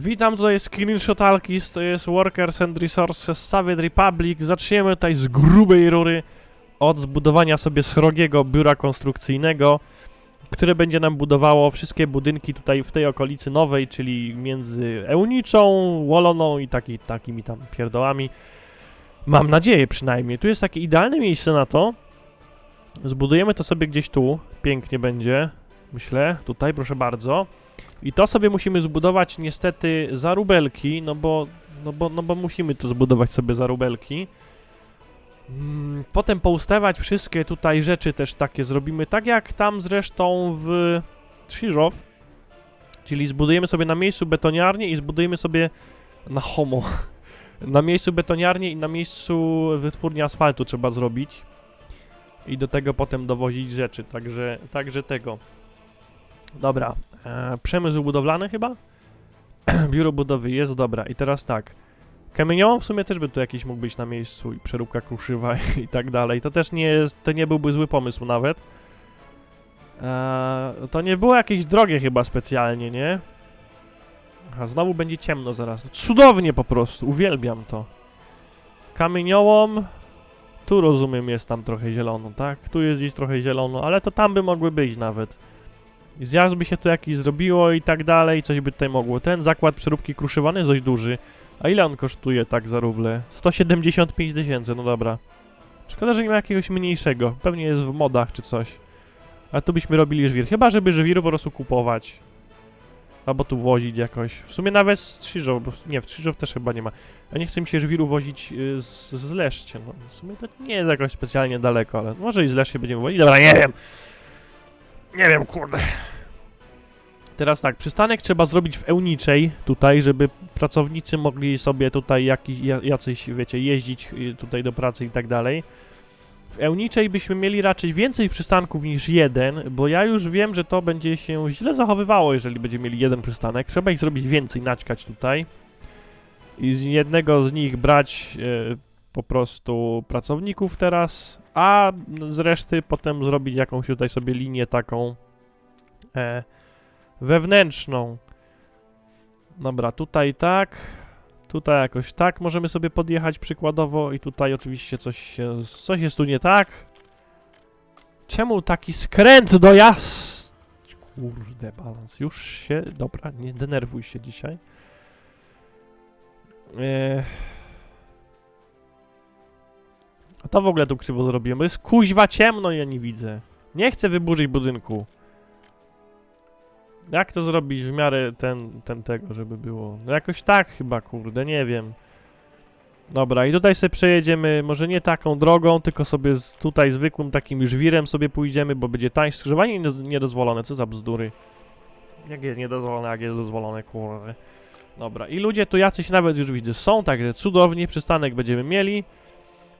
Witam, tutaj Screenshot Alkis, to jest Workers and Resources Savage Republic. Zaczniemy tutaj z grubej rury od zbudowania sobie srogiego biura konstrukcyjnego, które będzie nam budowało wszystkie budynki tutaj w tej okolicy nowej, czyli między Euniczą, Woloną i taki, takimi tam pierdołami. Mam nadzieję przynajmniej. Tu jest takie idealne miejsce na to. Zbudujemy to sobie gdzieś tu. Pięknie będzie. Myślę. Tutaj, proszę bardzo. I to sobie musimy zbudować niestety za rubelki, no bo, no bo, no bo musimy to zbudować sobie za rubelki. Mm, Potem poustawiać wszystkie tutaj rzeczy też takie zrobimy, tak jak tam zresztą w Trzyżow. Czyli zbudujemy sobie na miejscu betoniarnię i zbudujemy sobie na homo. Na miejscu betoniarnię i na miejscu wytwórni asfaltu trzeba zrobić. I do tego potem dowozić rzeczy, także, także tego. Dobra, e, przemysł budowlany chyba? Biuro budowy jest, dobra. I teraz tak. Kamieniołom w sumie też by tu jakiś mógł być na miejscu i przeróbka kruszywa i tak dalej. To też nie jest, to nie byłby zły pomysł nawet. E, to nie było jakieś drogie chyba specjalnie, nie? Aha, znowu będzie ciemno zaraz. Cudownie po prostu, uwielbiam to. Kamieniołom... Tu rozumiem jest tam trochę zielono, tak? Tu jest gdzieś trochę zielono, ale to tam by mogły być nawet. Zjazd by się tu jakiś zrobiło i tak dalej, coś by tutaj mogło. Ten zakład przeróbki kruszywany jest dość duży. A ile on kosztuje tak za ruble? 175 tysięcy, no dobra. Szkoda, że nie ma jakiegoś mniejszego. Pewnie jest w modach czy coś. A tu byśmy robili żwir. Chyba, żeby żwiru po prostu kupować. Albo tu wozić jakoś. W sumie nawet z Trzyżow, bo nie, w Trzyżow też chyba nie ma. A nie chce mi się żwiru wozić y, z, z Leszcie. No, w sumie to nie jest jakoś specjalnie daleko, ale może i z Leszcie będziemy wozić. Dobra, nie wiem. Nie wiem, kurde. Teraz tak, przystanek trzeba zrobić w Euniczej tutaj, żeby pracownicy mogli sobie tutaj jakiś, ja- jacyś, wiecie, jeździć y, tutaj do pracy i tak dalej. W Euniczej byśmy mieli raczej więcej przystanków niż jeden, bo ja już wiem, że to będzie się źle zachowywało, jeżeli będziemy mieli jeden przystanek. Trzeba ich zrobić więcej, naćkać tutaj. I z jednego z nich brać e, po prostu pracowników teraz, a z reszty potem zrobić jakąś tutaj sobie linię taką e, wewnętrzną. Dobra, tutaj tak, tutaj jakoś tak możemy sobie podjechać przykładowo i tutaj oczywiście coś się, coś jest tu nie tak. Czemu taki skręt do jazd? Kurde, balans, już się, dobra, nie denerwuj się dzisiaj. Eee... To w ogóle tu krzywo zrobiłem, bo jest kuźwa ciemno ja nie widzę. Nie chcę wyburzyć budynku. Jak to zrobić w miarę ten, ten tego, żeby było? No jakoś tak chyba, kurde, nie wiem. Dobra, i tutaj sobie przejedziemy, może nie taką drogą, tylko sobie z, tutaj zwykłym takim żwirem sobie pójdziemy, bo będzie tańsze. Skrzyżowanie nie- niedozwolone, co za bzdury. Jak jest niedozwolone, jak jest dozwolone, kurde. Dobra, i ludzie tu jacyś nawet już widzę są, także cudownie, przystanek będziemy mieli.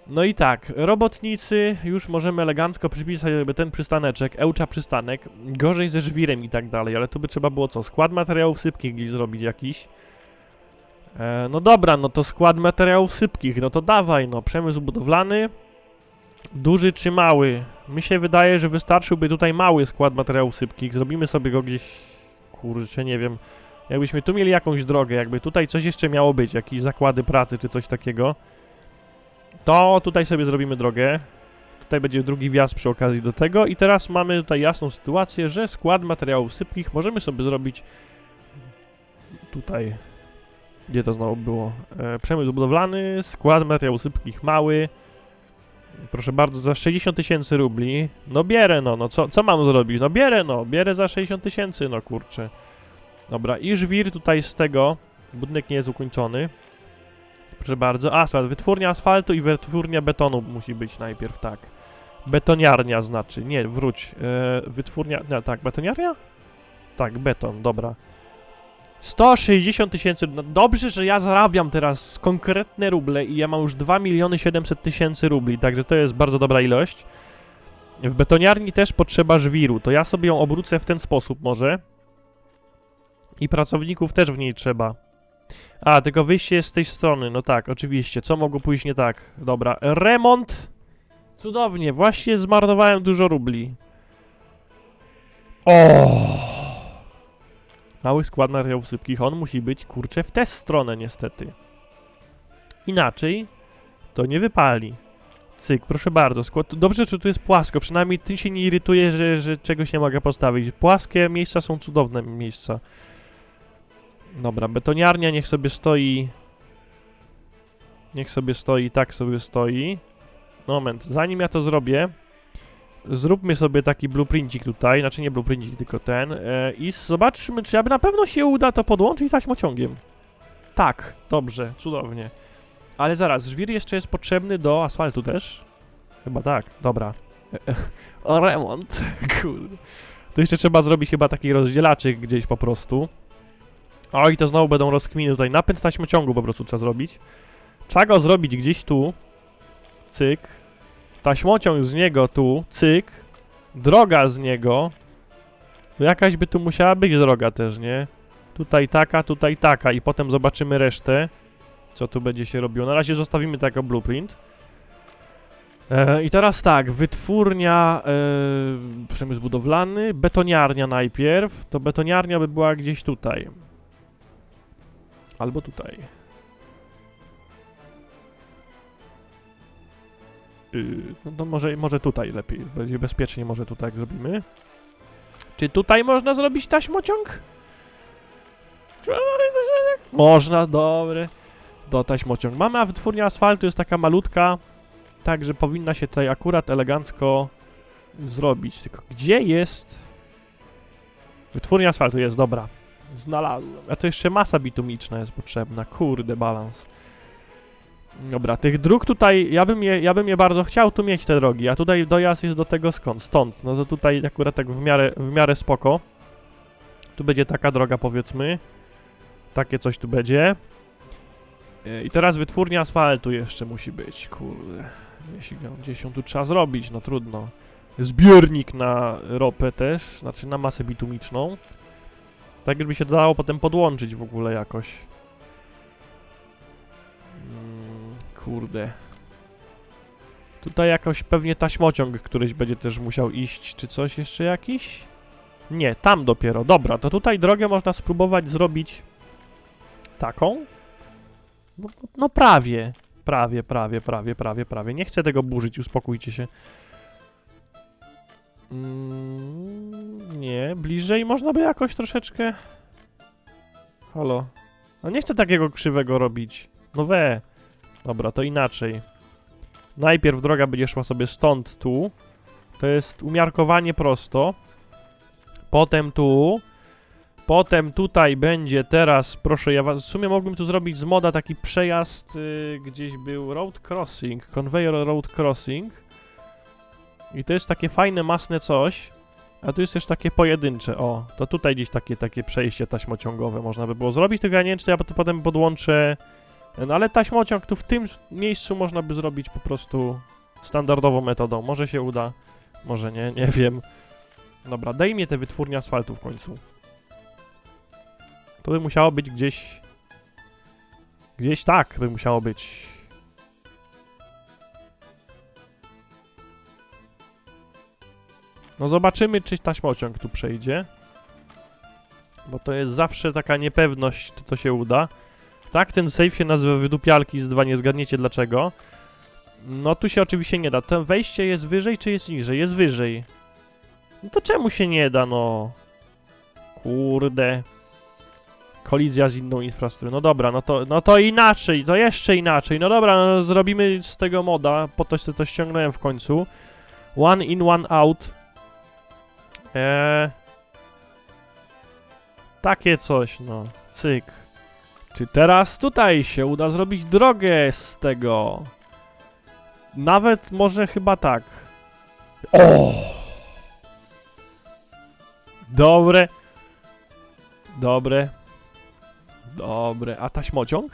No i tak, robotnicy, już możemy elegancko przypisać jakby ten przystaneczek, Ełcza przystanek, gorzej ze żwirem i tak dalej, ale tu by trzeba było co, skład materiałów sypkich gdzieś zrobić jakiś. E, no dobra, no to skład materiałów sypkich, no to dawaj, no, przemysł budowlany, duży czy mały? Mi się wydaje, że wystarczyłby tutaj mały skład materiałów sypkich, zrobimy sobie go gdzieś, kurczę, nie wiem, jakbyśmy tu mieli jakąś drogę, jakby tutaj coś jeszcze miało być, jakieś zakłady pracy czy coś takiego, to tutaj sobie zrobimy drogę. Tutaj będzie drugi wjazd przy okazji do tego. I teraz mamy tutaj jasną sytuację, że skład materiałów sypkich możemy sobie zrobić tutaj. Gdzie to znowu było? E, przemysł budowlany, skład materiałów sypkich mały. Proszę bardzo, za 60 tysięcy rubli. No bierę no, no co, co mam zrobić? No bierę no, bierę za 60 tysięcy, no kurczę. Dobra, i żwir tutaj z tego. Budynek nie jest ukończony. Proszę bardzo, asfalt, wytwórnia asfaltu i wytwórnia betonu musi być najpierw, tak. Betoniarnia znaczy, nie, wróć. E, wytwórnia, no, tak, betoniarnia? Tak, beton, dobra. 160 tysięcy, no dobrze, że ja zarabiam teraz konkretne ruble i ja mam już 2 miliony 700 tysięcy rubli, także to jest bardzo dobra ilość. W betoniarni też potrzeba żwiru, to ja sobie ją obrócę w ten sposób może. I pracowników też w niej trzeba. A, tylko wyjście jest z tej strony, no tak, oczywiście. Co mogło pójść nie tak? Dobra, remont. Cudownie, właśnie zmarnowałem dużo rubli. O! Mały skład materiałów sypkich, on musi być, kurczę, w tę stronę niestety. Inaczej to nie wypali. Cyk, proszę bardzo. Skład... Dobrze, że tu jest płasko. Przynajmniej ty się nie irytuje, że, że czegoś nie mogę postawić. Płaskie miejsca są cudowne miejsca. Dobra, betoniarnia niech sobie stoi. Niech sobie stoi, tak sobie stoi. Moment, zanim ja to zrobię, zróbmy sobie taki blueprintik tutaj, znaczy nie blueprintik, tylko ten e, i zobaczmy, czy aby na pewno się uda to podłączyć taśmociągiem. Tak, dobrze, cudownie. Ale zaraz, żwir jeszcze jest potrzebny do asfaltu też? Chyba tak, dobra. o remont, kurde. To jeszcze trzeba zrobić chyba taki rozdzielaczyk gdzieś po prostu. Oj, to znowu będą rozkminy tutaj. Napęd taśmociągu po prostu trzeba zrobić. Trzeba go zrobić gdzieś tu. Cyk. Taśmociąg z niego tu. Cyk. Droga z niego. To Jakaś by tu musiała być droga też, nie? Tutaj taka, tutaj taka i potem zobaczymy resztę. Co tu będzie się robiło. Na razie zostawimy tak blueprint. E, I teraz tak, wytwórnia, e, przemysł budowlany, betoniarnia najpierw. To betoniarnia by była gdzieś tutaj. Albo tutaj. Yy, no to może, może tutaj lepiej, będzie bezpiecznie może tutaj zrobimy. Czy tutaj można zrobić taśmociąg? Można, dobre. Do taśmociąg. Mamy, a wytwórnia asfaltu jest taka malutka, także powinna się tutaj akurat elegancko zrobić. Tylko gdzie jest... Wytwórnia asfaltu jest, dobra. Znalazłem. A to jeszcze masa bitumiczna jest potrzebna. Kurde, balans. Dobra, tych dróg tutaj, ja bym, je, ja bym je bardzo chciał tu mieć te drogi, a tutaj dojazd jest do tego skąd? Stąd. No to tutaj akurat tak w miarę, w miarę spoko. Tu będzie taka droga powiedzmy. Takie coś tu będzie. E, I teraz wytwórnia asfaltu jeszcze musi być, kurde. Jeśli gdzieś ją tu trzeba zrobić, no trudno. Zbiornik na ropę też, znaczy na masę bitumiczną. Tak, żeby się dało potem podłączyć w ogóle jakoś. Mm, kurde. Tutaj jakoś pewnie taśmociąg któryś będzie też musiał iść, czy coś jeszcze jakiś? Nie, tam dopiero. Dobra, to tutaj drogę można spróbować zrobić taką. No, no prawie. Prawie, prawie, prawie, prawie, prawie. Nie chcę tego burzyć, uspokójcie się. Mm, nie, bliżej można by jakoś troszeczkę... Halo. No nie chcę takiego krzywego robić. No we. Dobra, to inaczej. Najpierw droga będzie szła sobie stąd tu. To jest umiarkowanie prosto. Potem tu. Potem tutaj będzie teraz, proszę, ja was, w sumie mógłbym tu zrobić z moda taki przejazd, y, gdzieś był road crossing, conveyor road crossing. I to jest takie fajne, masne coś. A tu jest też takie pojedyncze, o, to tutaj gdzieś takie, takie przejście taśmociągowe można by było zrobić, tylko ja nie wiem, czy ja to potem podłączę, no ale taśmociąg tu w tym miejscu można by zrobić po prostu standardową metodą, może się uda, może nie, nie wiem. Dobra, daj mi te wytwórnie asfaltu w końcu. To by musiało być gdzieś, gdzieś tak by musiało być. No zobaczymy, czy taśmociąg tu przejdzie. Bo to jest zawsze taka niepewność, czy to się uda. Tak, ten save się nazywa wydupialki z 2, nie zgadniecie dlaczego. No tu się oczywiście nie da. To wejście jest wyżej, czy jest niżej? Jest wyżej. No to czemu się nie da, no? Kurde. Kolizja z inną infrastrukturą. No dobra, no to, no to inaczej, to jeszcze inaczej. No dobra, no zrobimy z tego moda. Po to to ściągnąłem w końcu. One in, one out. Eee, takie coś, no. Cyk. Czy teraz tutaj się uda zrobić drogę z tego? Nawet może chyba tak. O! Dobre. Dobre. Dobre. A taśmociąg?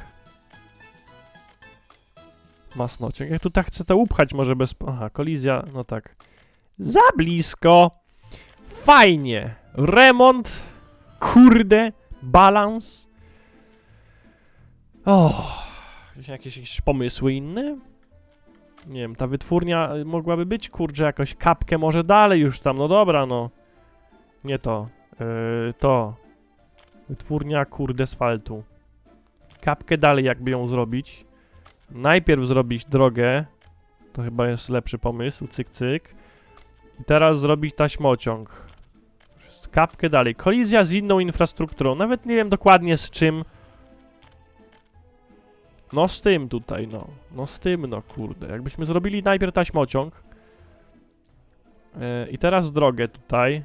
Masnociąg. Jak tu tak chcę to upchać może bez... Aha, kolizja, no tak. Za blisko. Fajnie. Remont. Kurde. Balans. O. Jakieś, jakieś pomysły inne? Nie wiem, ta wytwórnia y, mogłaby być, kurczę, jakoś kapkę może dalej już tam, no dobra, no. Nie to. Yy, to. Wytwórnia, kurde, asfaltu. Kapkę dalej jakby ją zrobić. Najpierw zrobić drogę. To chyba jest lepszy pomysł. Cyk, cyk. I teraz zrobić taśmociąg. Kapkę dalej. Kolizja z inną infrastrukturą. Nawet nie wiem dokładnie z czym. No z tym tutaj, no. No z tym, no kurde. Jakbyśmy zrobili najpierw taśmociąg. Yy, I teraz drogę tutaj.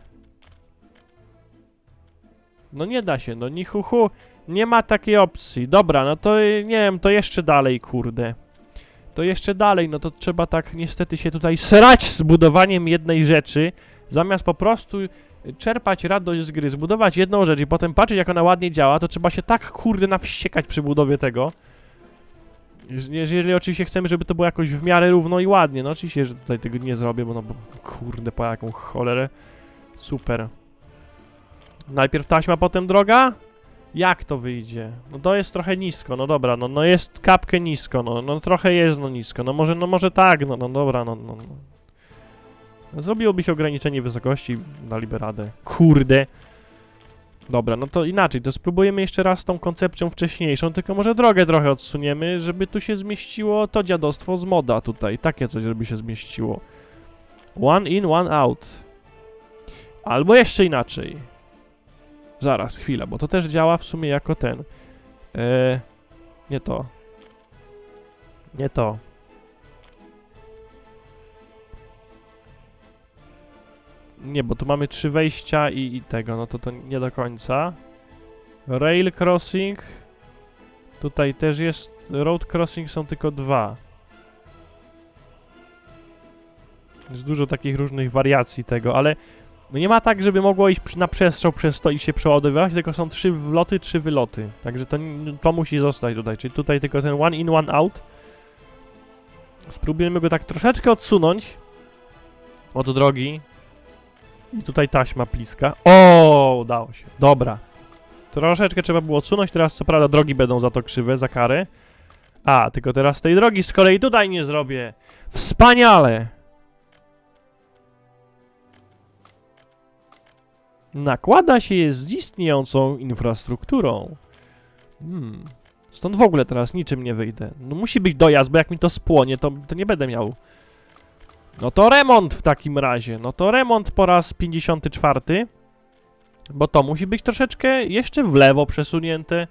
No nie da się, no ni hu, hu. Nie ma takiej opcji. Dobra, no to y, nie wiem, to jeszcze dalej, kurde. To jeszcze dalej, no to trzeba tak niestety się tutaj srać z budowaniem jednej rzeczy, zamiast po prostu czerpać radość z gry, zbudować jedną rzecz i potem patrzeć jak ona ładnie działa, to trzeba się tak kurde nawściekać przy budowie tego. Jeż- Jeżeli oczywiście chcemy, żeby to było jakoś w miarę równo i ładnie, no oczywiście, że tutaj tego nie zrobię, bo no bo kurde, po jaką cholerę. Super. Najpierw taśma, potem droga? Jak to wyjdzie? No to jest trochę nisko, no dobra, no, no jest kapkę nisko, no, no trochę jest no nisko, no może, no może tak, no, no dobra, no, no, no. Zrobiłoby się ograniczenie wysokości, daliby radę. Kurde. Dobra, no to inaczej, to spróbujemy jeszcze raz tą koncepcją wcześniejszą, tylko może drogę trochę odsuniemy, żeby tu się zmieściło to dziadostwo z moda tutaj, takie coś, żeby się zmieściło. One in, one out. Albo jeszcze inaczej. Zaraz, chwila, bo to też działa w sumie jako ten. Eee, nie to. Nie to. Nie, bo tu mamy trzy wejścia i, i tego, no to to nie do końca. Rail crossing. Tutaj też jest. Road crossing są tylko dwa. Jest dużo takich różnych wariacji tego, ale no nie ma tak, żeby mogło iść na przestrzał przez to i się przeładowywać, tylko są trzy wloty, trzy wyloty. Także to, to musi zostać tutaj. Czyli tutaj tylko ten one in, one out. Spróbujemy go tak troszeczkę odsunąć od drogi. I tutaj taśma pliska. O, udało się. Dobra. Troszeczkę trzeba było odsunąć, teraz co prawda drogi będą za to krzywe, za karę. A, tylko teraz tej drogi z kolei tutaj nie zrobię. Wspaniale! Nakłada się je z istniejącą infrastrukturą. Hmm. Stąd w ogóle teraz niczym nie wyjdę. No musi być dojazd, bo jak mi to spłonie, to, to nie będę miał. No to remont w takim razie. No to remont po raz 54. Bo to musi być troszeczkę jeszcze w lewo przesunięte.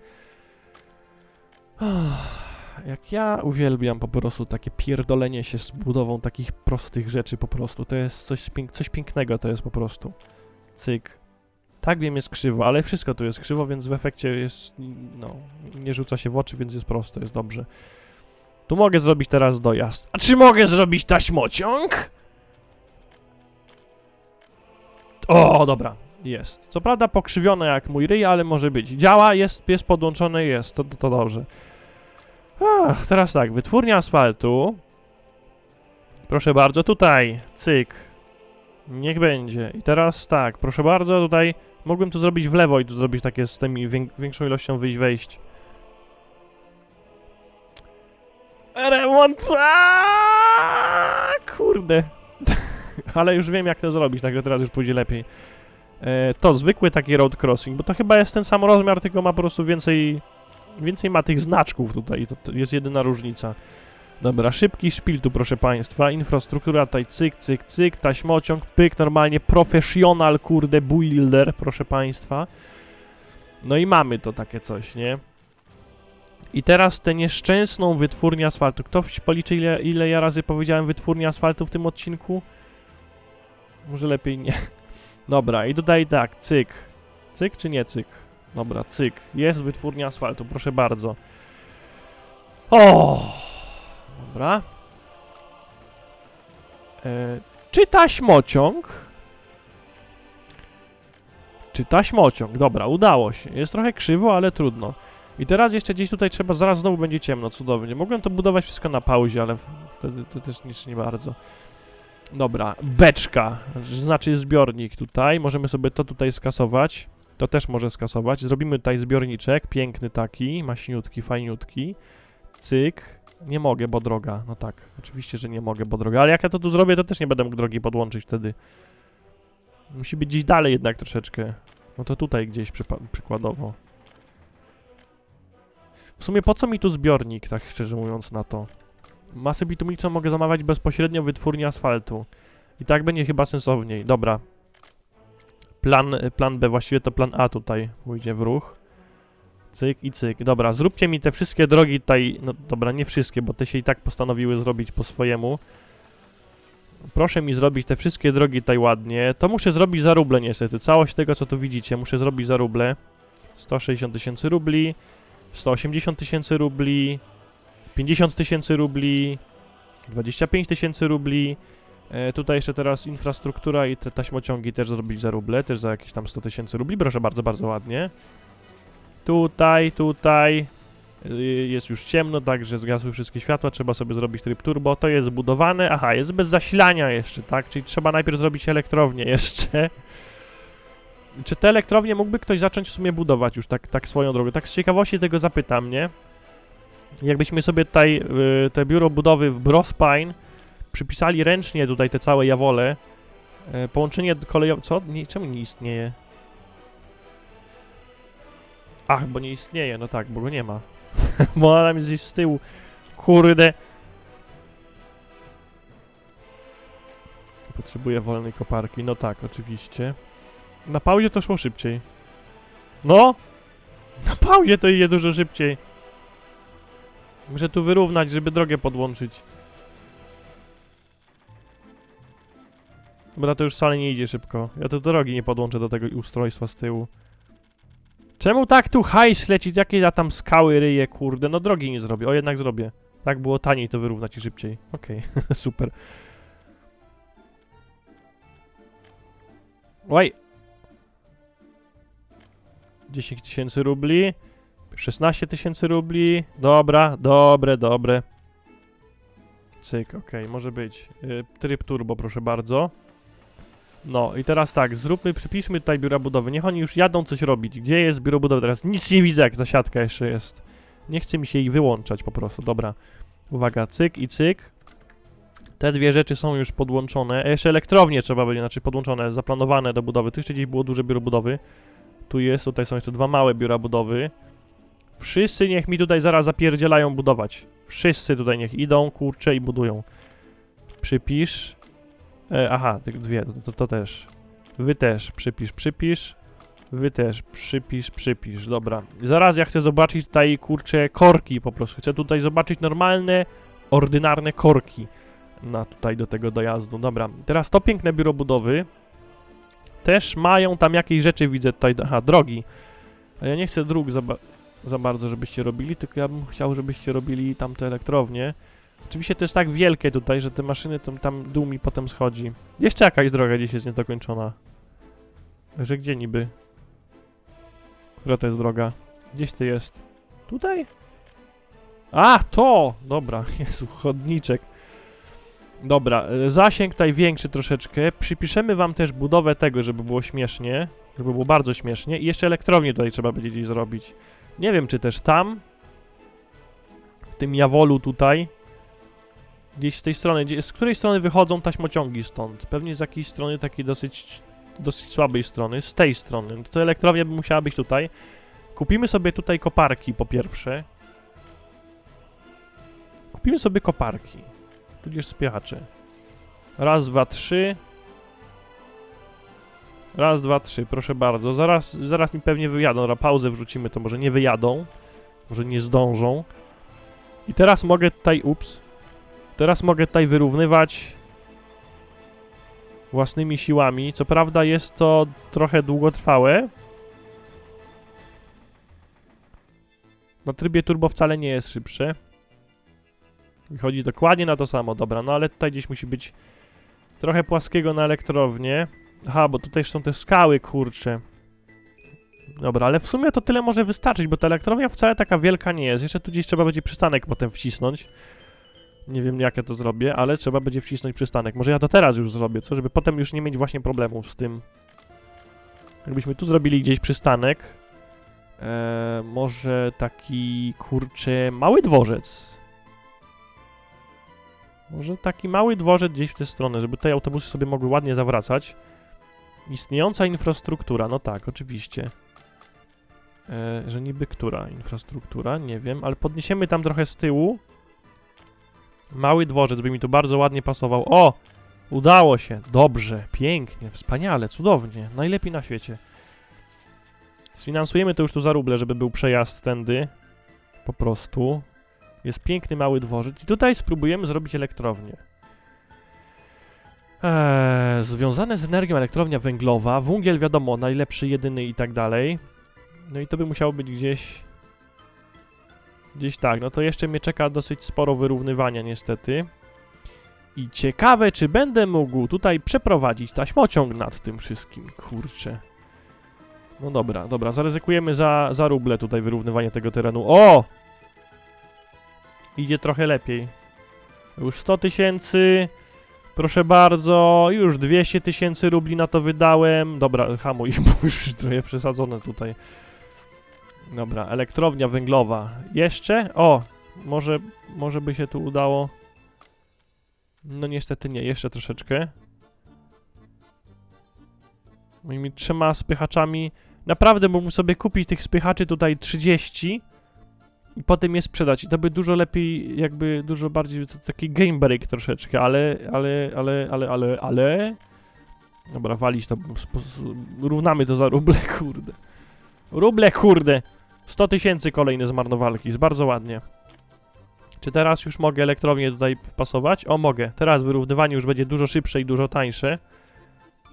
Jak ja uwielbiam po prostu takie pierdolenie się z budową takich prostych rzeczy po prostu. To jest coś, coś pięknego, to jest po prostu. Cyk. Tak wiem, jest krzywo, ale wszystko tu jest krzywo, więc w efekcie jest, no, nie rzuca się w oczy, więc jest prosto, jest dobrze. Tu mogę zrobić teraz dojazd. A czy mogę zrobić taśmociąg? O, dobra, jest. Co prawda pokrzywione jak mój ryj, ale może być. Działa, jest, jest podłączone, jest, to, to dobrze. Ach, teraz tak, wytwórnia asfaltu. Proszę bardzo, tutaj, cyk. Niech będzie. I teraz tak, proszę bardzo, tutaj mógłbym tu zrobić w lewo i tu zrobić takie z tymi wię większą ilością wyjść, wejść. Remont! Kurde. Ale już wiem jak to zrobić, także teraz już pójdzie lepiej. E, to zwykły taki road crossing, bo to chyba jest ten sam rozmiar, tylko ma po prostu więcej... Więcej ma tych znaczków tutaj, to, to jest jedyna różnica. Dobra, szybki szpil tu, proszę Państwa. Infrastruktura tutaj cyk, cyk, cyk, taśmociąg, pyk, normalnie professional, kurde, builder, proszę Państwa. No i mamy to takie coś, nie? I teraz tę nieszczęsną wytwórnię asfaltu. Ktoś policzy, ile, ile ja razy powiedziałem wytwórnia asfaltu w tym odcinku? Może lepiej nie. Dobra, i tutaj tak, cyk. Cyk czy nie cyk? Dobra, cyk. Jest wytwórnia asfaltu, proszę bardzo. O! Dobra. E, czy taśmociąg? Czy taśmociąg? Dobra, udało się. Jest trochę krzywo, ale trudno. I teraz jeszcze gdzieś tutaj trzeba, zaraz znowu będzie ciemno, cudownie. Mogłem to budować wszystko na pauzie, ale wtedy to też nic nie bardzo. Dobra, beczka, znaczy zbiornik tutaj. Możemy sobie to tutaj skasować. To też może skasować. Zrobimy tutaj zbiorniczek, piękny taki, maśniutki, fajniutki. Cyk. Nie mogę, bo droga. No tak, oczywiście, że nie mogę, bo droga. Ale jak ja to tu zrobię, to też nie będę mógł drogi podłączyć wtedy. Musi być gdzieś dalej jednak troszeczkę. No to tutaj gdzieś przykładowo. W sumie po co mi tu zbiornik, tak szczerze mówiąc na to? Masę bitumiczną mogę zamawiać bezpośrednio w wytwórni asfaltu. I tak będzie chyba sensowniej. Dobra. Plan, plan B, właściwie to plan A tutaj pójdzie w ruch. Cyk i cyk. Dobra, zróbcie mi te wszystkie drogi tutaj. No dobra, nie wszystkie, bo te się i tak postanowiły zrobić po swojemu. Proszę mi zrobić te wszystkie drogi tutaj ładnie. To muszę zrobić za ruble niestety. Całość tego, co tu widzicie, muszę zrobić za ruble. 160 tysięcy rubli, 180 tysięcy rubli, 50 tysięcy rubli, 25 tysięcy rubli. E, tutaj jeszcze teraz infrastruktura i te taśmociągi też zrobić za ruble, też za jakieś tam 100 tysięcy rubli. Proszę bardzo, bardzo ładnie. Tutaj, tutaj. Y, Jest już ciemno, także zgasły wszystkie światła, trzeba sobie zrobić tryb turbo. To jest zbudowane, aha, jest bez zasilania jeszcze, tak? Czyli trzeba najpierw zrobić elektrownię jeszcze. Czy te elektrownie mógłby ktoś zacząć w sumie budować już tak, tak swoją drogą? Tak z ciekawości tego zapytam, nie? Jakbyśmy sobie tutaj y, te biuro budowy w Brospine przypisali ręcznie tutaj te całe jawole, y, połączenie kolejowe... Co? Nie, czemu nie istnieje? Ach, bo nie istnieje, no tak, bo go nie ma. bo ona tam jest gdzieś z tyłu. Kurde. Potrzebuję wolnej koparki, no tak, oczywiście. Na pauzie to szło szybciej. No! Na pauzie to idzie dużo szybciej. Muszę tu wyrównać, żeby drogę podłączyć. Bo to już wcale nie idzie szybko. Ja tu drogi nie podłączę do tego ustrojstwa z tyłu. Czemu tak tu hajs leci? Jakie ja tam skały ryję, kurde? No drogi nie zrobię. O, jednak zrobię. Tak było taniej to wyrównać i szybciej. Okej, super. Oj. 10 tysięcy rubli. 16 tysięcy rubli. Dobra, dobre, dobre. Cyk, okej, może być. Y, tryb turbo, proszę bardzo. No i teraz tak, zróbmy, przypiszmy tutaj biura budowy. Niech oni już jadą coś robić. Gdzie jest biuro budowy teraz? Nic nie widzę, jak ta siatka jeszcze jest. Nie chce mi się jej wyłączać po prostu, dobra. Uwaga, cyk i cyk. Te dwie rzeczy są już podłączone. E, jeszcze elektrownie trzeba będzie, znaczy podłączone, zaplanowane do budowy. Tu jeszcze gdzieś było duże biuro budowy. Tu jest, tutaj są jeszcze dwa małe biura budowy. Wszyscy niech mi tutaj zaraz zapierdzielają budować. Wszyscy tutaj niech idą, kurczę i budują. Przypisz. E, aha, dwie, to, to, to też. Wy też, przypisz, przypisz. Wy też, przypisz, przypisz, dobra. Zaraz ja chcę zobaczyć tutaj, kurczę, korki po prostu. Chcę tutaj zobaczyć normalne, ordynarne korki na tutaj do tego dojazdu. Dobra, teraz to piękne biuro budowy. Też mają tam jakieś rzeczy, widzę tutaj, aha, drogi. A ja nie chcę dróg za, za bardzo, żebyście robili, tylko ja bym chciał, żebyście robili tamte elektrownie. Oczywiście to jest tak wielkie tutaj, że te maszyny tam, tam dół mi potem schodzi. Jeszcze jakaś droga gdzieś jest niedokończona. Że gdzie niby? Która to jest droga? Gdzieś to jest? Tutaj? A, to! Dobra, Jezu, chodniczek. Dobra, e, zasięg tutaj większy troszeczkę. Przypiszemy wam też budowę tego, żeby było śmiesznie. Żeby było bardzo śmiesznie. I jeszcze elektrownię tutaj trzeba będzie gdzieś zrobić. Nie wiem, czy też tam. W tym Jawolu tutaj. Gdzieś z tej strony, gdzie, z której strony wychodzą taśmociągi stąd? Pewnie z jakiejś strony takiej dosyć, dosyć słabej strony, z tej strony. No to elektrownia by musiała być tutaj. Kupimy sobie tutaj koparki po pierwsze. Kupimy sobie koparki. Tudzież spiacze. Raz, dwa, trzy. Raz, dwa, trzy, proszę bardzo. Zaraz, zaraz mi pewnie wyjadą. Dobra, pauzę wrzucimy, to może nie wyjadą. Może nie zdążą. I teraz mogę tutaj, ups. Teraz mogę tutaj wyrównywać własnymi siłami. Co prawda jest to trochę długotrwałe. Na trybie turbo wcale nie jest szybsze. Wychodzi dokładnie na to samo, dobra, no ale tutaj gdzieś musi być trochę płaskiego na elektrownię. Aha, bo tutaj są te skały, kurcze. Dobra, ale w sumie to tyle może wystarczyć, bo ta elektrownia wcale taka wielka nie jest. Jeszcze tu gdzieś trzeba będzie przystanek potem wcisnąć. Nie wiem jak ja to zrobię, ale trzeba będzie wcisnąć przystanek. Może ja to teraz już zrobię, co? Żeby potem już nie mieć właśnie problemów z tym. Jakbyśmy tu zrobili gdzieś przystanek. Eee, może taki, kurczę, mały dworzec. Może taki mały dworzec gdzieś w tę stronę, żeby tutaj autobusy sobie mogły ładnie zawracać. Istniejąca infrastruktura, no tak, oczywiście. E, że niby która infrastruktura, nie wiem, ale podniesiemy tam trochę z tyłu. Mały dworzec by mi tu bardzo ładnie pasował. O! Udało się. Dobrze, pięknie, wspaniale, cudownie. Najlepiej na świecie. Sfinansujemy to już tu za ruble, żeby był przejazd tędy. Po prostu. Jest piękny mały dworzec. I tutaj spróbujemy zrobić elektrownię. Eee, związane z energią elektrownia węglowa, węgiel wiadomo, najlepszy, jedyny i tak dalej. No i to by musiało być gdzieś... Gdzieś tak, no to jeszcze mnie czeka dosyć sporo wyrównywania niestety. I ciekawe, czy będę mógł tutaj przeprowadzić taśmociąg nad tym wszystkim, kurczę. No dobra, dobra, zaryzykujemy za, za ruble tutaj wyrównywanie tego terenu. O! Idzie trochę lepiej. Już 100 tysięcy... Proszę bardzo, już 200 tysięcy rubli na to wydałem. Dobra, hamuj, bo już trochę przesadzone tutaj. Dobra, elektrownia węglowa. Jeszcze? O, może, może by się tu udało. No niestety nie, jeszcze troszeczkę. Moimi trzema spychaczami. Naprawdę mógłbym sobie kupić tych spychaczy tutaj 30 i potem je sprzedać. I to by dużo lepiej, jakby dużo bardziej, to taki game break troszeczkę, ale, ale, ale, ale, ale, ale... Dobra, walić to, równamy to za ruble, kurde. Ruble, kurde! 100 tysięcy kolejne zmarnowalki, jest bardzo ładnie. Czy teraz już mogę elektrownię tutaj wpasować? O, mogę. Teraz wyrównywanie już będzie dużo szybsze i dużo tańsze.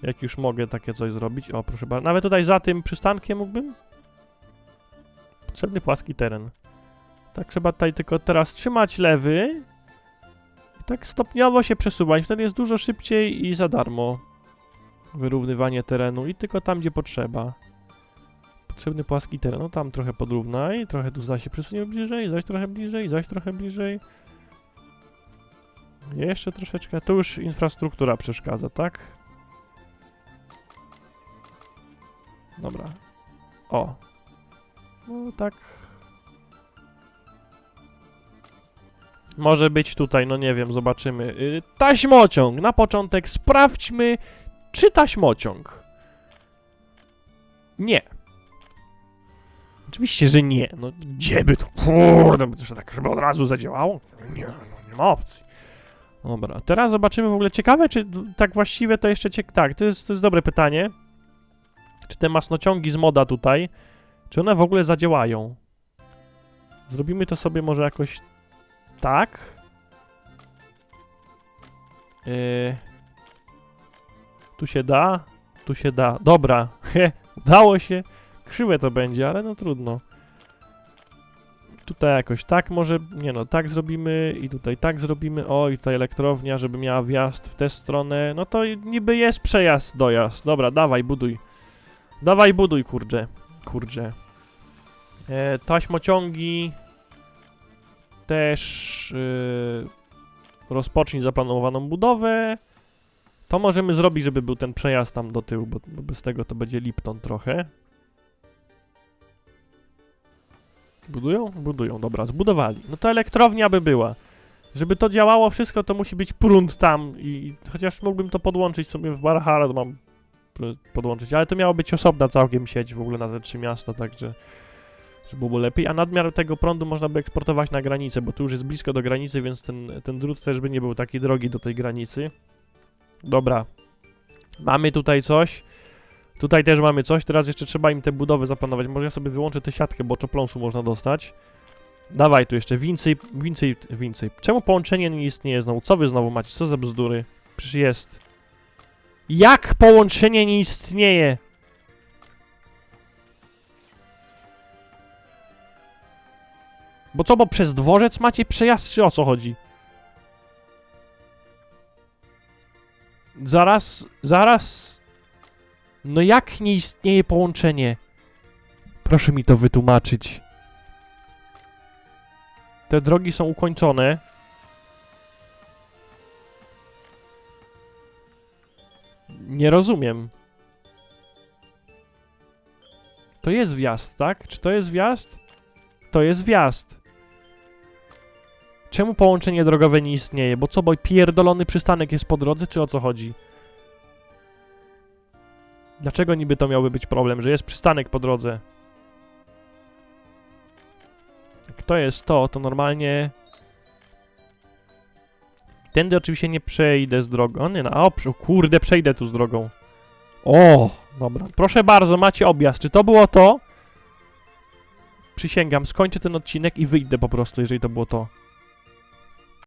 Jak już mogę takie coś zrobić. O, proszę bardzo. Nawet tutaj za tym przystankiem mógłbym? Potrzebny płaski teren. Tak trzeba tutaj tylko teraz trzymać lewy i tak stopniowo się przesuwać. Wtedy jest dużo szybciej i za darmo. Wyrównywanie terenu i tylko tam, gdzie potrzeba. Potrzebny płaski teren. No tam trochę podrównaj, trochę tu zaś się przesunie bliżej, zaś trochę bliżej, zaś trochę bliżej. Jeszcze troszeczkę. Tu już infrastruktura przeszkadza, tak? Dobra. O. No tak. Może być tutaj, no nie wiem, zobaczymy. Y, taśmociąg. Na początek sprawdźmy, czy taśmociąg. Nie. Oczywiście, że nie. No gdzie by to, kurde, by to tak, żeby od razu zadziałało? Nie, no nie ma opcji. Dobra, teraz zobaczymy w ogóle, ciekawe, czy tak właściwie to jeszcze ciek... Tak, to jest, to jest dobre pytanie. Czy te masnociągi z moda tutaj, czy one w ogóle zadziałają? Zrobimy to sobie może jakoś tak. Yy. Tu się da, tu się da. Dobra, he, udało się. Krzywe to będzie, ale no trudno. Tutaj jakoś tak może, nie no, tak zrobimy i tutaj tak zrobimy. O, i tutaj elektrownia, żeby miała wjazd w tę stronę. No to niby jest przejazd, dojazd. Dobra, dawaj, buduj. Dawaj, buduj, kurczę. Kurczę. E, taśmociągi też yy, rozpocznij zaplanowaną budowę. To możemy zrobić, żeby był ten przejazd tam do tyłu, bo, bo bez tego to będzie Lipton trochę. Budują? Budują, dobra, zbudowali. No to elektrownia by była. Żeby to działało wszystko, to musi być prąd tam i chociaż mógłbym to podłączyć sobie w Barhara, mam podłączyć, ale to miało być osobna całkiem sieć w ogóle na te trzy miasta, także żeby było lepiej, a nadmiar tego prądu można by eksportować na granicę, bo tu już jest blisko do granicy, więc ten, ten drut też by nie był taki drogi do tej granicy. Dobra. Mamy tutaj coś. Tutaj też mamy coś, teraz jeszcze trzeba im te budowy zaplanować. Może ja sobie wyłączę tę siatkę, bo czopląsu można dostać. Dawaj tu jeszcze więcej, więcej, więcej. Czemu połączenie nie istnieje znowu? Co wy znowu macie? Co za bzdury? Przecież jest. Jak połączenie nie istnieje? Bo co, bo przez dworzec macie przejazd, czy o co chodzi? Zaraz, zaraz. No jak nie istnieje połączenie? Proszę mi to wytłumaczyć. Te drogi są ukończone. Nie rozumiem. To jest wjazd, tak? Czy to jest wjazd? To jest wjazd. Czemu połączenie drogowe nie istnieje? Bo co, bo pierdolony przystanek jest po drodze, czy o co chodzi? Dlaczego niby to miałby być problem, że jest przystanek po drodze? Jak to jest to, to normalnie... Tędy oczywiście nie przejdę z drogą. O nie, no, o, kurde, przejdę tu z drogą. O, dobra. Proszę bardzo, macie objazd. Czy to było to? Przysięgam, skończę ten odcinek i wyjdę po prostu, jeżeli to było to.